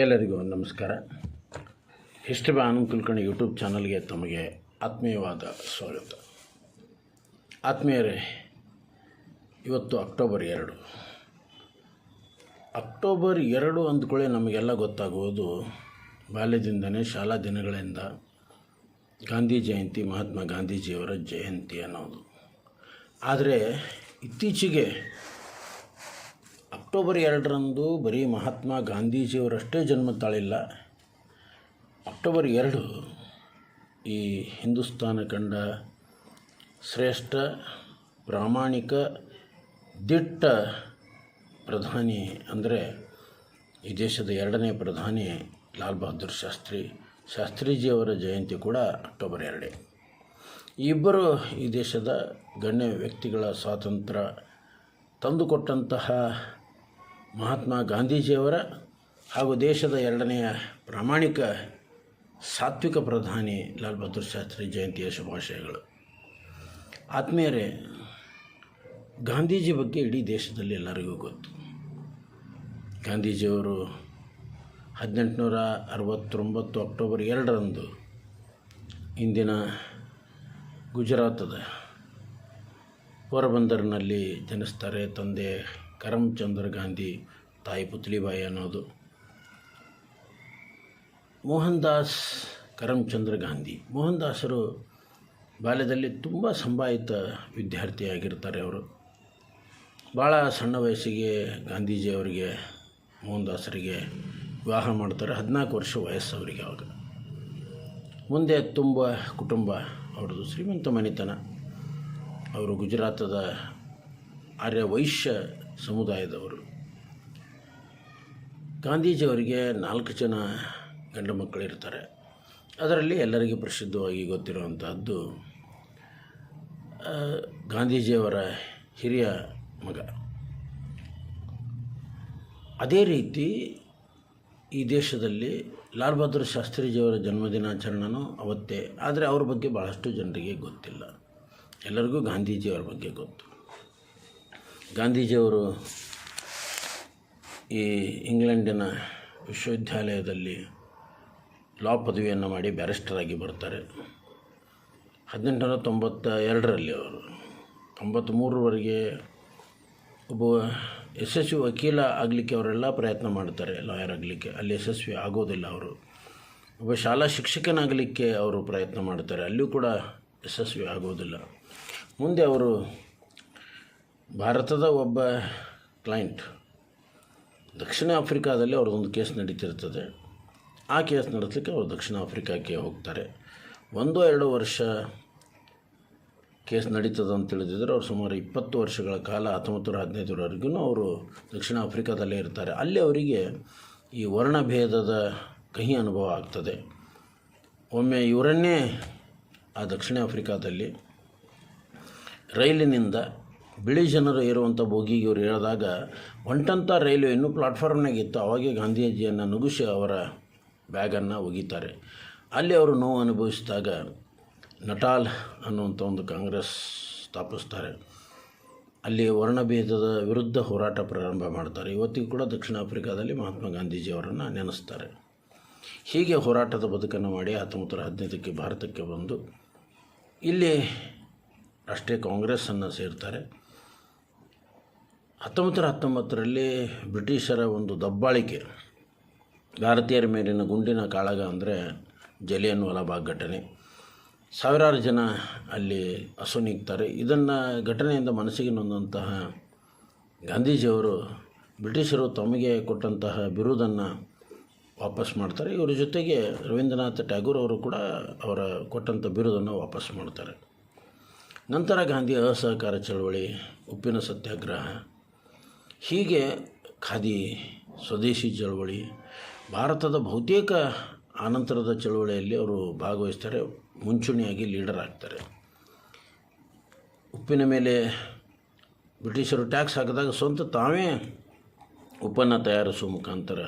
ಎಲ್ಲರಿಗೂ ನಮಸ್ಕಾರ. History by Anand Kulkarni YouTube ಚಾನಲ್ಗೆ ತಮಗೆ ಆತ್ಮೀಯವಾದ ಸ್ವಾಗತ. ಆತ್ಮೀಯರೇ, ಇವತ್ತು ಅಕ್ಟೋಬರ್ ಎರಡು. ಅಕ್ಟೋಬರ್ ಎರಡು ಅಂದ್ಕೊಳ್ಳಿ ನಮಗೆಲ್ಲ ಗೊತ್ತಾಗುವುದು ಬಾಲ್ಯದಿಂದನೇ, ಶಾಲಾ ದಿನಗಳಿಂದ ಗಾಂಧಿ ಜಯಂತಿ, ಮಹಾತ್ಮ ಗಾಂಧೀಜಿಯವರ ಜಯಂತಿ ಅನ್ನೋದು. ಆದರೆ ಇತ್ತೀಚೆಗೆ ಅಕ್ಟೋಬರ್ ಎರಡರಂದು ಬರೀ ಮಹಾತ್ಮ ಗಾಂಧೀಜಿಯವರಷ್ಟೇ ಜನ್ಮ ತಾಳಿಲ್ಲ. ಅಕ್ಟೋಬರ್ ಎರಡು ಈ ಹಿಂದೂಸ್ತಾನ ಕಂಡ ಶ್ರೇಷ್ಠ, ಪ್ರಾಮಾಣಿಕ, ದಿಟ್ಟ ಪ್ರಧಾನಿ ಅಂದರೆ ಈ ದೇಶದ ಎರಡನೇ ಪ್ರಧಾನಿ ಲಾಲ್ ಬಹದ್ದೂರ್ ಶಾಸ್ತ್ರಿ, ಶಾಸ್ತ್ರೀಜಿಯವರ ಜಯಂತಿ ಕೂಡ ಅಕ್ಟೋಬರ್ ಎರಡೇ. ಇಬ್ಬರು ಈ ದೇಶದ ಗಣ್ಯ ವ್ಯಕ್ತಿಗಳ ಸ್ವಾತಂತ್ರ್ಯ ತಂದುಕೊಟ್ಟಂತಹ ಮಹಾತ್ಮ ಗಾಂಧೀಜಿಯವರ ಹಾಗೂ ದೇಶದ ಎರಡನೆಯ ಪ್ರಾಮಾಣಿಕ ಸಾತ್ವಿಕ ಪ್ರಧಾನಿ ಲಾಲ್ ಬಹದ್ದೂರ್ ಶಾಸ್ತ್ರಿ ಜಯಂತಿಯ ಶುಭಾಶಯಗಳು. ಆತ್ಮೀಯರೇ, ಗಾಂಧೀಜಿ ಬಗ್ಗೆ ಇಡೀ ದೇಶದಲ್ಲಿ ಎಲ್ಲರಿಗೂ ಗೊತ್ತು. ಗಾಂಧೀಜಿಯವರು ಹದಿನೆಂಟುನೂರ ಅರವತ್ತೊಂಬತ್ತು ಅಕ್ಟೋಬರ್ ಎರಡರಂದು ಇಂದಿನ ಗುಜರಾತದ ಪೋರಬಂದರ್ನಲ್ಲಿ ಜನಿಸ್ತಾರೆ ತಂದೆ ಕರಮ್ಚಂದ್ರ ಗಾಂಧಿ ತಾಯಿ ಪುತ್ಲಿಬಾಯಿ ಅನ್ನೋದು. ಮೋಹನ್ ದಾಸ್ ಕರಮ್ಚಂದ್ರ ಗಾಂಧಿ. ಮೋಹನ್ ದಾಸರು ಬಾಲ್ಯದಲ್ಲಿ ತುಂಬ ಸಂಭಾಯಿತ ವಿದ್ಯಾರ್ಥಿಯಾಗಿರ್ತಾರೆ ಅವರು. ಭಾಳ ಸಣ್ಣ ವಯಸ್ಸಿಗೆ ಗಾಂಧೀಜಿಯವರಿಗೆ ಮೋಹನ್ ದಾಸರಿಗೆ ವಿವಾಹ ಮಾಡ್ತಾರೆ. ಹದಿನಾಲ್ಕು ವರ್ಷ ವಯಸ್ಸು ಅವರಿಗೆ ಅವಾಗ. ಮುಂದೆ ತುಂಬ ಕುಟುಂಬ, ಅವ್ರದ್ದು ಶ್ರೀಮಂತ ಮನೆತನ. ಅವರು ಗುಜರಾತದ ಆರ್ಯ ವೈಶ್ಯ ಸಮುದಾಯದವರು. ಗಾಂಧೀಜಿಯವರಿಗೆ ನಾಲ್ಕು ಜನ ಗಂಡು ಮಕ್ಕಳಿರ್ತಾರೆ. ಅದರಲ್ಲಿ ಎಲ್ಲರಿಗೂ ಪ್ರಸಿದ್ಧವಾಗಿ ಗೊತ್ತಿರುವಂತಹದ್ದು ಗಾಂಧೀಜಿಯವರ ಹಿರಿಯ ಮಗ. ಅದೇ ರೀತಿ ಈ ದೇಶದಲ್ಲಿ ಲಾಲ್ ಬಹದ್ದೂರ್ ಶಾಸ್ತ್ರೀಜಿಯವರ ಜನ್ಮದಿನಾಚರಣೆನೂ ಅವತ್ತೇ. ಆದರೆ ಅವ್ರ ಬಗ್ಗೆ ಭಾಳಷ್ಟು ಜನರಿಗೆ ಗೊತ್ತಿಲ್ಲ. ಎಲ್ಲರಿಗೂ ಗಾಂಧೀಜಿಯವರ ಬಗ್ಗೆ ಗೊತ್ತು. ಗಾಂಧೀಜಿಯವರು ಈ ಇಂಗ್ಲೆಂಡಿನ ವಿಶ್ವವಿದ್ಯಾಲಯದಲ್ಲಿ ಲಾ ಪದವಿಯನ್ನು ಮಾಡಿ ಬ್ಯಾರಿಸ್ಟರ್ ಆಗಿ ಬರ್ತಾರೆ. ಹದಿನೆಂಟುನೂರ ತೊಂಬತ್ತ ಎರಡರಲ್ಲಿ ಅವರು ತೊಂಬತ್ತ್ಮೂರರವರೆಗೆ ಒಬ್ಬ ಯಶಸ್ವಿ ವಕೀಲ ಆಗಲಿಕ್ಕೆ ಅವರೆಲ್ಲ ಪ್ರಯತ್ನ ಮಾಡ್ತಾರೆ, ಲಾಯರ್ ಆಗಲಿಕ್ಕೆ. ಅಲ್ಲಿ ಯಶಸ್ವಿ ಆಗೋದಿಲ್ಲ ಅವರು. ಒಬ್ಬ ಶಾಲಾ ಶಿಕ್ಷಕನಾಗಲಿಕ್ಕೆ ಅವರು ಪ್ರಯತ್ನ ಮಾಡ್ತಾರೆ, ಅಲ್ಲಿಯೂ ಕೂಡ ಯಶಸ್ವಿ ಆಗೋದಿಲ್ಲ. ಮುಂದೆ ಅವರು ಭಾರತದ ಒಬ್ಬ ಕ್ಲೈಂಟ್ ದಕ್ಷಿಣ ಆಫ್ರಿಕಾದಲ್ಲಿ ಅವ್ರದ್ದೊಂದು ಕೇಸ್ ನಡೀತಿರ್ತದೆ. ಆ ಕೇಸ್ ನಡೆಸಲಿಕ್ಕೆ ಅವರು ದಕ್ಷಿಣ ಆಫ್ರಿಕಾಕ್ಕೆ ಹೋಗ್ತಾರೆ. ಒಂದು, ಎರಡು ವರ್ಷ ಕೇಸ್ ನಡೀತದೆ ಅಂತ ತಿಳಿದಿದ್ರೆ ಅವ್ರು ಸುಮಾರು ಇಪ್ಪತ್ತು ವರ್ಷಗಳ ಕಾಲ, ಹತ್ತೊಂಬತ್ತು ನೂರ ಹದಿನೈದರವರೆಗೂ ಅವರು ದಕ್ಷಿಣ ಆಫ್ರಿಕಾದಲ್ಲೇ ಇರ್ತಾರೆ. ಅಲ್ಲಿ ಅವರಿಗೆ ಈ ವರ್ಣಭೇದದ ಕಹಿ ಅನುಭವ ಆಗ್ತದೆ. ಒಮ್ಮೆ ಇವರನ್ನೇ ಆ ದಕ್ಷಿಣ ಆಫ್ರಿಕಾದಲ್ಲಿ ರೈಲಿನಿಂದ ಬಿಳಿ ಜನರು ಇರುವಂಥ ಬೋಗಿಗೆ ಇವರು ಹೇಳಿದಾಗ ಒಂಟಂಥ ರೈಲು ಇನ್ನೂ ಪ್ಲಾಟ್ಫಾರ್ಮ್ನಾಗಿತ್ತು ಅವಾಗೆ ಗಾಂಧೀಜಿಯನ್ನು ನುಗುಸಿ ಅವರ ಬ್ಯಾಗನ್ನು ಒಗಿತಾರೆ. ಅಲ್ಲಿ ಅವರು ನೋವು ಅನುಭವಿಸಿದಾಗ ನಟಾಲ್ ಅನ್ನುವಂಥ ಒಂದು ಕಾಂಗ್ರೆಸ್ ಸ್ಥಾಪಿಸ್ತಾರೆ. ಅಲ್ಲಿ ವರ್ಣಭೇದದ ವಿರುದ್ಧ ಹೋರಾಟ ಪ್ರಾರಂಭ ಮಾಡ್ತಾರೆ. ಇವತ್ತಿಗೂ ಕೂಡ ದಕ್ಷಿಣ ಆಫ್ರಿಕಾದಲ್ಲಿ ಮಹಾತ್ಮ ಗಾಂಧೀಜಿಯವರನ್ನು ನೆನೆಸ್ತಾರೆ. ಹೀಗೆ ಹೋರಾಟದ ಬದುಕನ್ನು ಮಾಡಿ ಹತ್ತೊಂಬತ್ತು ನೂರ ಹದಿನೈದಕ್ಕೆ ಭಾರತಕ್ಕೆ ಬಂದು, ಇಲ್ಲಿ ರಾಷ್ಟ್ರೀಯ ಕಾಂಗ್ರೆಸ್ಸನ್ನು ಸೇರ್ತಾರೆ. ಹತ್ತೊಂಬತ್ತು ನೂರ ಹತ್ತೊಂಬತ್ತರಲ್ಲಿ ಬ್ರಿಟಿಷರ ಒಂದು ದಬ್ಬಾಳಿಕೆ, ಭಾರತೀಯರ ಮೇಲಿನ ಗುಂಡಿನ ಕಾಳಗ ಅಂದರೆ ಜಲಿಯನ್ ವಾಲಾಬಾಗ್ ಘಟನೆ. ಸಾವಿರಾರು ಜನ ಅಲ್ಲಿ ಅಸುನೀಗ್ತಾರೆ ಇದನ್ನು ಘಟನೆಯಿಂದ ಮನಸ್ಸಿಗೆ ನೊಂದಂತಹ ಗಾಂಧೀಜಿಯವರು ಬ್ರಿಟಿಷರು ತಮಗೆ ಕೊಟ್ಟಂತಹ ಬಿರುದನ್ನು ವಾಪಸ್ ಮಾಡ್ತಾರೆ. ಇವರ ಜೊತೆಗೆ ರವೀಂದ್ರನಾಥ್ ಟ್ಯಾಗೂರ್ ಅವರು ಕೂಡ ಅವರ ಕೊಟ್ಟಂಥ ಬಿರುದನ್ನು ವಾಪಸ್ ಮಾಡ್ತಾರೆ. ನಂತರ ಗಾಂಧಿ ಅಸಹಕಾರ ಚಳವಳಿ, ಉಪ್ಪಿನ ಸತ್ಯಾಗ್ರಹ ಹೀಗೆ ಖಾದಿ ಸ್ವದೇಶಿ ಚಳವಳಿ, ಭಾರತದ ಬಹುತೇಕ ಆನಂತರದ ಚಳವಳಿಯಲ್ಲಿ ಅವರು ಭಾಗವಹಿಸ್ತಾರೆ, ಮುಂಚೂಣಿಯಾಗಿ ಲೀಡರ್ ಆಗ್ತಾರೆ. ಉಪ್ಪಿನ ಮೇಲೆ ಬ್ರಿಟಿಷರು ಟ್ಯಾಕ್ಸ್ ಹಾಕಿದಾಗ ಸ್ವಂತ ತಾವೇ ಉಪ್ಪನ್ನು ತಯಾರಿಸುವ ಮುಖಾಂತರ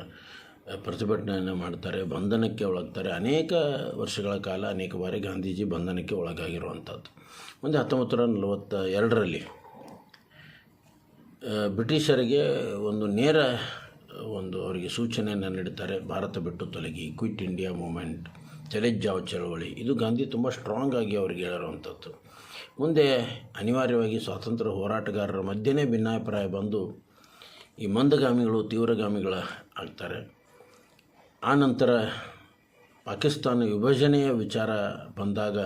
ಪ್ರತಿಭಟನೆಯನ್ನು ಮಾಡ್ತಾರೆ, ಬಂಧನಕ್ಕೆ ಒಳಗ್ತಾರೆ. ಅನೇಕ ವರ್ಷಗಳ ಕಾಲ, ಅನೇಕ ಬಾರಿ ಗಾಂಧೀಜಿ ಬಂಧನಕ್ಕೆ ಒಳಗಾಗಿರುವಂಥದ್ದು. ಮುಂದೆ ಹತ್ತೊಂಬತ್ತು ನೂರ ನಲವತ್ತ ಎರಡರಲ್ಲಿ ಬ್ರಿಟಿಷರಿಗೆ ಒಂದು ನೇರ, ಒಂದು ಅವರಿಗೆ ಸೂಚನೆಯನ್ನು ನೀಡುತ್ತಾರೆ ಭಾರತ ಬಿಟ್ಟು ತೊಲಗಿ, ಕ್ವಿಟ್ ಇಂಡಿಯಾ ಮೂಮೆಂಟ್ ಚಲೆಜ್ಜಾವ್ ಚಳವಳಿ. ಇದು ಗಾಂಧಿ ತುಂಬ ಸ್ಟ್ರಾಂಗ್ ಆಗಿ ಅವರಿಗೆ ಹೇಳಿರುವಂಥದ್ದು ಮುಂದೆ ಅನಿವಾರ್ಯವಾಗಿ ಸ್ವಾತಂತ್ರ್ಯ ಹೋರಾಟಗಾರರ ಮಧ್ಯೆನೇ ಭಿನ್ನಾಭಿಪ್ರಾಯ ಬಂದು ಈ ಮಂದಗಾಮಿಗಳು, ತೀವ್ರಗಾಮಿಗಳ ಆಗ್ತಾರೆ. ಆ ನಂತರ ಪಾಕಿಸ್ತಾನ ವಿಭಜನೆಯ ವಿಚಾರ ಬಂದಾಗ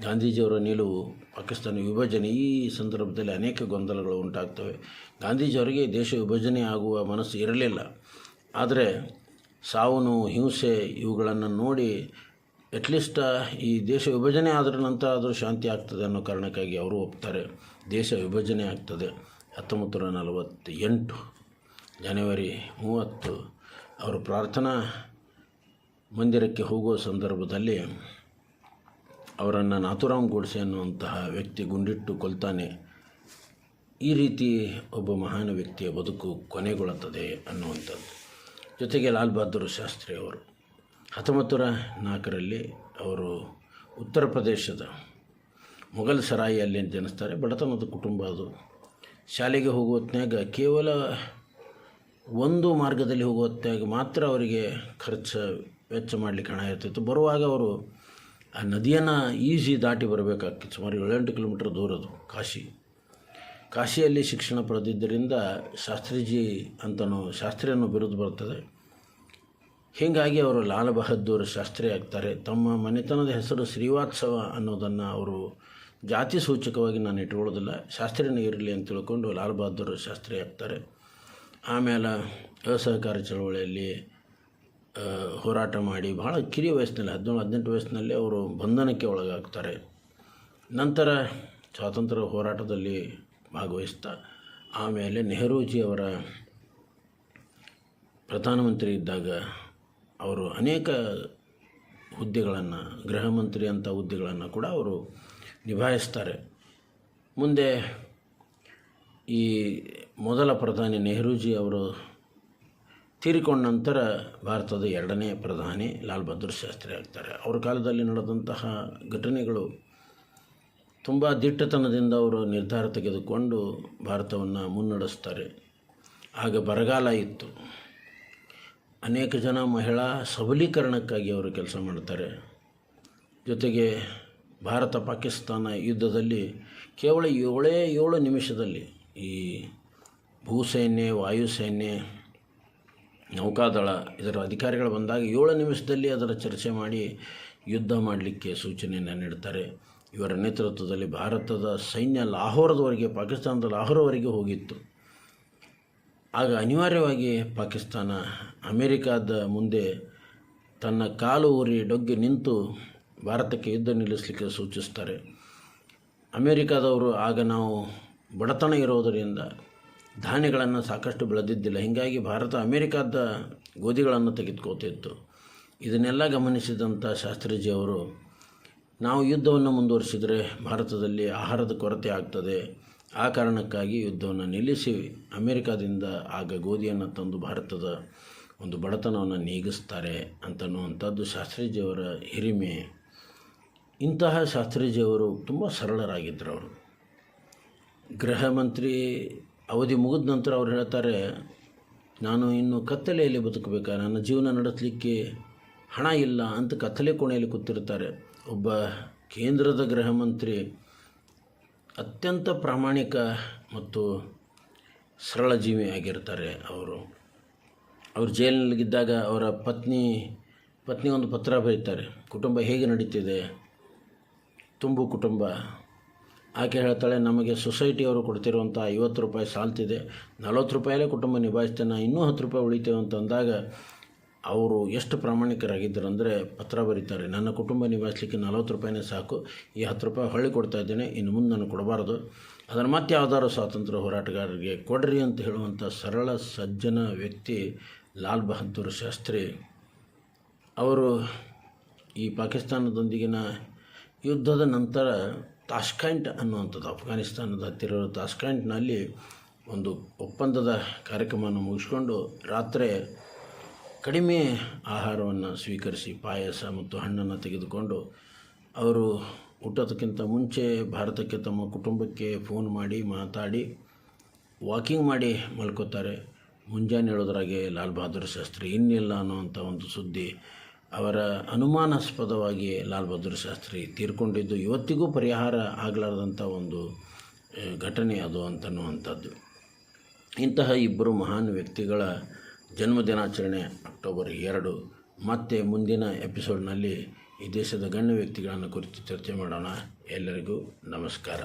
ಗಾಂಧೀಜಿಯವರ ನಿಲುವು ಪಾಕಿಸ್ತಾನ ವಿಭಜನೆ ಈ ಸಂದರ್ಭದಲ್ಲಿ ಅನೇಕ ಗೊಂದಲಗಳು ಉಂಟಾಗ್ತವೆ. ಗಾಂಧೀಜಿಯವರಿಗೆ ದೇಶ ವಿಭಜನೆ ಆಗುವ ಮನಸ್ಸು ಇರಲಿಲ್ಲ. ಆದರೆ ಸಾವು ಹಿಂಸೆ ಇವುಗಳನ್ನು ನೋಡಿ ಅಟ್ಲೀಸ್ಟ್ ಈ ದೇಶ ವಿಭಜನೆ ಆದ್ರ ನಂತರ ಆದರೂ ಶಾಂತಿ ಆಗ್ತದೆ ಅನ್ನೋ ಕಾರಣಕ್ಕಾಗಿ ಅವರು ಒಪ್ತಾರೆ. ದೇಶ ವಿಭಜನೆ ಆಗ್ತದೆ. ಹತ್ತೊಂಬತ್ತು ನೂರ ನಲವತ್ತ ಎಂಟು ಜನವರಿ ಮೂವತ್ತು ಅವರು ಪ್ರಾರ್ಥನಾ ಮಂದಿರಕ್ಕೆ ಹೋಗುವ ಸಂದರ್ಭದಲ್ಲಿ ಅವರನ್ನು ನಾಥುರಾಮ್ ಗೋಡ್ಸೆ ಅನ್ನುವಂತಹ ವ್ಯಕ್ತಿ ಗುಂಡಿಟ್ಟು ಕೊಲ್ತಾನೆ, ಈ ರೀತಿ ಒಬ್ಬ ಮಹಾನ್ ವ್ಯಕ್ತಿಯ ಬದುಕು ಕೊನೆಗೊಳ್ಳುತ್ತದೆ ಅನ್ನುವಂಥದ್ದು. ಜೊತೆಗೆ ಲಾಲ್ ಬಹದ್ದೂರ್ ಶಾಸ್ತ್ರಿ ಅವರು ಹತ್ತೊಂಬತ್ತು ನೂರ ನಾಲ್ಕರಲ್ಲಿ ಅವರು ಉತ್ತರ ಪ್ರದೇಶದ ಮೊಘಲ್ ಸರಾಯಿಯಲ್ಲಿ ಜನಿಸ್ತಾರೆ ಬಡತನದ ಕುಟುಂಬ ಅದು. ಶಾಲೆಗೆ ಹೋಗುವ ಕೇವಲ ಒಂದು ಮಾರ್ಗದಲ್ಲಿ ಹೋಗುವ ಮಾತ್ರ ಅವರಿಗೆ ಖರ್ಚು ವೆಚ್ಚ ಮಾಡಲಿಕ್ಕೆ ಹಣ ಇರ್ತಿತ್ತು. ಬರುವಾಗ ಅವರು ಆ ನದಿಯನ್ನು ಈಸಿ ದಾಟಿ ಬರಬೇಕಾಗ್ತಿತ್ತು ಸುಮಾರು ಏಳೆಂಟು ಕಿಲೋಮೀಟ್ರ್ ದೂರದು ಕಾಶಿ. ಕಾಶಿಯಲ್ಲಿ ಶಿಕ್ಷಣ ಪಡೆದಿದ್ದರಿಂದ ಶಾಸ್ತ್ರಿಜಿ ಅಂತನೋ ಶಾಸ್ತ್ರಿ ಬಿರುದು ಬರ್ತದೆ. ಹೀಗಾಗಿ ಅವರು ಲಾಲ್ ಬಹದ್ದೂರ್ ಶಾಸ್ತ್ರಿ ಆಗ್ತಾರೆ. ತಮ್ಮ ಮನೆತನದ ಹೆಸರು ಶ್ರೀವಾತ್ಸವ ಅನ್ನೋದನ್ನು ಅವರು ಜಾತಿ ಸೂಚಕವಾಗಿ ನಾನು ಇಟ್ಕೊಳ್ಳೋದಿಲ್ಲ. ಶಾಸ್ತ್ರಿನೇ ಇರಲಿ ಅಂತ ತಿಳ್ಕೊಂಡು ಲಾಲ್ ಬಹದ್ದೂರ್ ಶಾಸ್ತ್ರಿ ಆಗ್ತಾರೆ. ಆಮೇಲೆ ಅಸಹಕಾರ ಚಳವಳಿಯಲ್ಲಿ ಹೋರಾಟ ಮಾಡಿ ಭಾಳ ಕಿರಿಯ ವಯಸ್ಸಿನಲ್ಲಿ, ಹದಿನೇಳು, ಹದಿನೆಂಟು ವಯಸ್ಸಿನಲ್ಲಿ ಅವರು ಬಂಧನಕ್ಕೆ ಒಳಗಾಗ್ತಾರೆ. ನಂತರ ಸ್ವಾತಂತ್ರ್ಯ ಹೋರಾಟದಲ್ಲಿ ಭಾಗವಹಿಸ್ತಾ, ಆಮೇಲೆ ನೆಹರೂಜಿ ಅವರ ಪ್ರಧಾನಮಂತ್ರಿ ಇದ್ದಾಗ ಅವರು ಅನೇಕ ಹುದ್ದೆಗಳನ್ನು, ಗೃಹ ಮಂತ್ರಿ ಅಂಥ ಹುದ್ದೆಗಳನ್ನು ಕೂಡ ಅವರು ನಿಭಾಯಿಸ್ತಾರೆ. ಮುಂದೆ ಈ ಮೊದಲ ಪ್ರಧಾನಿ ನೆಹರೂಜಿ ಅವರು ತೀರಿಕೊಂಡ ನಂತರ ಭಾರತದ ಎರಡನೇ ಪ್ರಧಾನಿ ಲಾಲ್ ಬಹದ್ದೂರ್ ಶಾಸ್ತ್ರಿ ಆಗ್ತಾರೆ. ಅವ್ರ ಕಾಲದಲ್ಲಿ ನಡೆದಂತಹ ಘಟನೆಗಳು ತುಂಬ ದಿಟ್ಟತನದಿಂದ ಅವರು ನಿರ್ಧಾರ ತೆಗೆದುಕೊಂಡು ಭಾರತವನ್ನು ಮುನ್ನಡೆಸ್ತಾರೆ. ಆಗ ಬರಗಾಲ ಇತ್ತು. ಅನೇಕ ಜನ ಮಹಿಳಾ ಸಬಲೀಕರಣಕ್ಕಾಗಿ ಅವರು ಕೆಲಸ ಮಾಡ್ತಾರೆ. ಜೊತೆಗೆ ಭಾರತ ಪಾಕಿಸ್ತಾನ ಯುದ್ಧದಲ್ಲಿ ಕೇವಲ ಏಳೇ ಏಳು ನಿಮಿಷದಲ್ಲಿ ಈ ಭೂಸೈನ್ಯ ವಾಯುಸೈನ್ಯ ನೌಕಾದಳ ಇದರ ಅಧಿಕಾರಿಗಳು ಬಂದಾಗ ಏಳು ನಿಮಿಷದಲ್ಲಿ ಅದರ ಚರ್ಚೆ ಮಾಡಿ ಯುದ್ಧ ಮಾಡಲಿಕ್ಕೆ ಸೂಚನೆಯನ್ನು ನೀಡ್ತಾರೆ. ಇವರ ನೇತೃತ್ವದಲ್ಲಿ ಭಾರತದ ಸೈನ್ಯ ಲಾಹೋರದವರೆಗೆ, ಪಾಕಿಸ್ತಾನದ ಲಾಹೋರವರೆಗೆ ಹೋಗಿತ್ತು. ಆಗ ಅನಿವಾರ್ಯವಾಗಿ ಪಾಕಿಸ್ತಾನ ಅಮೇರಿಕಾದ ಮುಂದೆ ತನ್ನ ಕಾಲು ಊರಿ ಡೊಗ್ಗೆ ನಿಂತು ಭಾರತಕ್ಕೆ ಯುದ್ಧ ನಿಲ್ಲಿಸಲಿಕ್ಕೆ ಸೂಚಿಸ್ತಾರೆ. ಅಮೇರಿಕಾದವರು ಆಗ ನಾವು ಬಡತನ ಇರೋದರಿಂದ ಧಾನ್ಯಗಳನ್ನು ಸಾಕಷ್ಟು ಬೆಳೆದಿದ್ದಿಲ್ಲ. ಹೀಗಾಗಿ ಭಾರತ ಅಮೇರಿಕಾದ ಗೋಧಿಗಳನ್ನು ತೆಗೆದುಕೋತಿತ್ತು ಇದನ್ನೆಲ್ಲ ಗಮನಿಸಿದಂಥ ಶಾಸ್ತ್ರಿಜಿ ಅವರು, ನಾವು ಯುದ್ಧವನ್ನು ಮುಂದುವರಿಸಿದರೆ ಭಾರತದಲ್ಲಿ ಆಹಾರದ ಕೊರತೆ ಆಗ್ತದೆ. ಆ ಕಾರಣಕ್ಕಾಗಿ ಯುದ್ಧವನ್ನು ನಿಲ್ಲಿಸಿ ಅಮೇರಿಕಾದಿಂದ ಆಗ ಗೋಧಿಯನ್ನು ತಂದು ಭಾರತದ ಒಂದು ಬಡತನವನ್ನು ನೀಗಿಸ್ತಾರೆ ಅಂತನ್ನುವಂಥದ್ದು ಶಾಸ್ತ್ರಿಜಿಯವರ ಹಿರಿಮೆ. ಇಂತಹ ಶಾಸ್ತ್ರಿಜಿಯವರು ತುಂಬ ಸರಳರಾಗಿದ್ದರು ಅವರು. ಗೃಹ ಮಂತ್ರಿ ಅವಧಿ ಮುಗಿದ ನಂತರ ಅವ್ರು ಹೇಳ್ತಾರೆ, ನಾನು ಇನ್ನು ಕತ್ತಲೆಯಲ್ಲಿ ಬದುಕಬೇಕಾ? ನನ್ನ ಜೀವನ ನಡೆಸಲಿಕ್ಕೆ ಹಣ ಇಲ್ಲ ಅಂತ ಕತ್ತಲೆ ಕೋಣೆಯಲ್ಲಿ ಕೂತಿರ್ತಾರೆ. ಒಬ್ಬ ಕೇಂದ್ರದ ಗೃಹ ಮಂತ್ರಿ ಅತ್ಯಂತ ಪ್ರಾಮಾಣಿಕ ಮತ್ತು ಸರಳ ಜೀವಿ ಆಗಿರ್ತಾರೆ ಅವರು. ಅವರು ಜೈಲಿನಲ್ಲಿದ್ದಾಗ ಅವರ ಪತ್ನಿ ಪತ್ನಿ ಒಂದು ಪತ್ರ ಬರೀತಾರೆ. ಕುಟುಂಬ ಹೇಗೆ ನಡೀತಿದೆ? ತುಂಬು ಕುಟುಂಬ. ಆಕೆ ಹೇಳ್ತಾಳೆ, ನಮಗೆ ಸೊಸೈಟಿಯವರು ಕೊಡ್ತಿರುವಂಥ ಐವತ್ತು ರೂಪಾಯಿ ಸಾಲ್ತಿದೆ. ನಲವತ್ತು ರೂಪಾಯಲ್ಲೇ ಕುಟುಂಬ ನಿಭಾಯಿಸ್ತೇನೆ ಇನ್ನೂ ಹತ್ತು ರೂಪಾಯಿ ಉಳಿತೇವೆ. ಅಂತ ಅಂದಾಗ ಅವರು ಎಷ್ಟು ಪ್ರಾಮಾಣಿಕರಾಗಿದ್ದರು ಅಂದರೆ ಪತ್ರ ಬರೀತಾರೆ, ನನ್ನ ಕುಟುಂಬ ನಿಭಾಯಿಸ್ಲಿಕ್ಕೆ ನಲವತ್ತು ರೂಪಾಯಿನೇ ಸಾಕು. ಈ ಹತ್ತು ರೂಪಾಯಿ ಹೊಳ್ಳಿ ಕೊಡ್ತಾ ಇದ್ದೇನೆ, ಇನ್ನು ಮುಂದೆ ನಾನು ಕೊಡಬಾರ್ದು. ಅದನ್ನು ಮತ್ತೆ ಯಾವ್ದಾದ್ರು ಸ್ವಾತಂತ್ರ್ಯ ಹೋರಾಟಗಾರರಿಗೆ ಕೊಡ್ರಿ ಅಂತ ಹೇಳುವಂಥ ಸರಳ, ಸಜ್ಜನ ವ್ಯಕ್ತಿ ಲಾಲ್ ಬಹದ್ದೂರ್ ಶಾಸ್ತ್ರಿ ಅವರು ಈ ಪಾಕಿಸ್ತಾನದೊಂದಿಗಿನ ಯುದ್ಧದ ನಂತರ ತಾಷ್ಕೆಂಟ್ ಅನ್ನುವಂಥದ್ದು ಅಫ್ಘಾನಿಸ್ತಾನದ ಹತ್ತಿರ ತಾಷ್ಕೆಂಟ್ನಲ್ಲಿ ಒಂದು ಒಪ್ಪಂದದ ಕಾರ್ಯಕ್ರಮವನ್ನು ಮುಗಿಸ್ಕೊಂಡು ರಾತ್ರಿ ಕಡಿಮೆ ಆಹಾರವನ್ನು ಸ್ವೀಕರಿಸಿ ಪಾಯಸ ಮತ್ತು ಹಣ್ಣನ್ನು ತೆಗೆದುಕೊಂಡು ಅವರು ಊಟದಕ್ಕಿಂತ ಮುಂಚೆ ಭಾರತಕ್ಕೆ ತಮ್ಮ ಕುಟುಂಬಕ್ಕೆ ಫೋನ್ ಮಾಡಿ ಮಾತಾಡಿ, ವಾಕಿಂಗ್ ಮಾಡಿ ಮಲ್ಕೋತಾರೆ. ಮುಂಜಾನೆ ಹೇಳೋದ್ರಾಗೆ ಲಾಲ್ ಬಹದ್ದೂರ್ ಶಾಸ್ತ್ರಿ ಇನ್ನಿಲ್ಲ ಅನ್ನುವಂಥ ಒಂದು ಸುದ್ದಿ ಅವರ ಅನುಮಾನಾಸ್ಪದವಾಗಿ ಲಾಲ್ ಬಹದ್ದೂರ್ ಶಾಸ್ತ್ರಿ ತೀರ್ಕೊಂಡಿದ್ದು ಇವತ್ತಿಗೂ ಪರಿಹಾರ ಆಗಲಾರ್ದಂಥ ಒಂದು ಘಟನೆ ಅದು ಅಂತನ್ನುವಂಥದ್ದು. ಇಂತಹ ಇಬ್ಬರು ಮಹಾನ್ ವ್ಯಕ್ತಿಗಳ ಜನ್ಮದಿನಾಚರಣೆ ಅಕ್ಟೋಬರ್ ಎರಡು, ಮತ್ತೆ ಮುಂದಿನ ಎಪಿಸೋಡ್ನಲ್ಲಿ ಈ ದೇಶದ ಗಣ್ಯ ವ್ಯಕ್ತಿಗಳನ್ನು ಕುರಿತು ಚರ್ಚೆ ಮಾಡೋಣ. ಎಲ್ಲರಿಗೂ ನಮಸ್ಕಾರ.